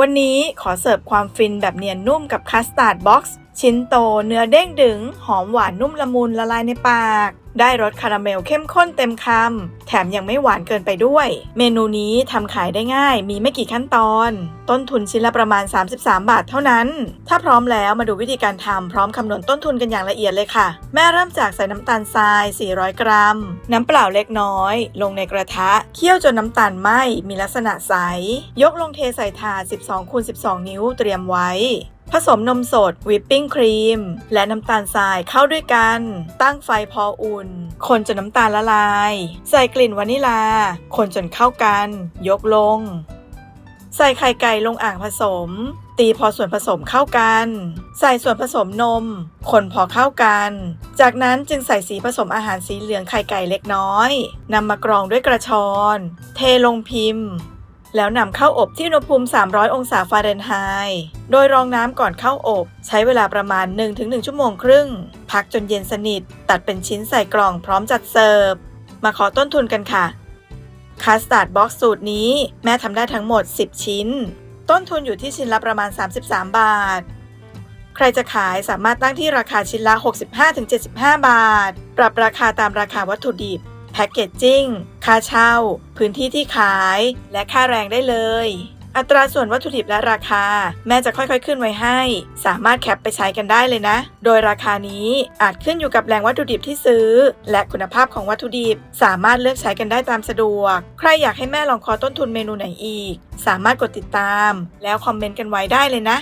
วันนี้ขอเสิร์ฟความฟินแบบเนียนนุ่มกับคัสตาร์ดบ็อกซ์ ชิ้นโตเนื้อเด้งดึง หอมหวานนุ่มละมุนละลายในปาก ได้รสคาราเมลเข้มข้นเต็มคำ แถมยังไม่หวานเกินไปด้วย เมนูนี้ทำขายได้ง่าย มีไม่กี่ขั้นตอน ต้นทุนชิ้นละประมาณ 33 บาทเท่านั้น ถ้าพร้อมแล้วมาดูวิธีการทำพร้อมคำนวณต้นทุนกันอย่างละเอียดเลยค่ะ แม่เริ่มจากใส่น้ำตาลทราย 400 กรัม น้ำเปล่าเล็กน้อย ลงในกระทะ เคี่ยวจนน้ำตาลไหม้มีลักษณะใส ยกลงเทใส่ถาด 12คูณ12 นิ้วเตรียมไว้ ผสมนมสดวิปปิ้งครีม และน้ำตาลทรายเข้าด้วยกัน ตั้งไฟพออุ่น คนจนน้ำตาลละลาย ใส่กลิ่นวานิลา คนจนเข้ากัน ยกลง ใส่ไข่ไก่ลงอ่างผสม ตีพอส่วนผสมเข้ากัน ใส่ส่วนผสมนม คนพอเข้ากัน จากนั้นจึงใส่สีผสมอาหารสีเหลืองไข่ไก่เล็กน้อยนำมากรองด้วยกระชอน เทลงพิมพ์ แล้วนำเข้าอบที่อุณหภูมิ 300 องศาฟาเรนไฮต์โดยรองน้ำก่อนเข้าอบ ใช้เวลาประมาณ 1-1 ชั่วโมงครึ่ง พักจนเย็นสนิท ตัดเป็นชิ้นใส่กล่องพร้อมจัดเสิร์ฟ มาขอต้นทุนกันค่ะคัสตาร์ดบ็อกซ์สูตรนี้แม่ทำได้ทั้งหมด 10 ชิ้น ต้นทุนอยู่ที่ชิ้นละประมาณ 33 บาท ใครจะขายสามารถตั้งที่ราคาชิ้นละ 65-75 บาท ปรับราคาตามราคาวัตถุดิบ พ็กเกจจิ้ง ค่าเช่า พื้นที่ที่ขาย และค่าแรงได้เลย อัตราส่วนวัตถุดิบและราคา แม่จะค่อยๆขึ้นไว้ให้ สามารถแคปไปใช้กันได้เลยนะ โดยราคานี้อาจขึ้นอยู่กับแหล่งวัตถุดิบที่ซื้อ และคุณภาพของวัตถุดิบ สามารถเลือกใช้กันได้ตามสะดวก ใครอยากให้แม่ลองคอต้นทุนเมนูไหนอีก สามารถกดติดตาม แล้วคอมเมนต์กันไว้ได้เลยนะ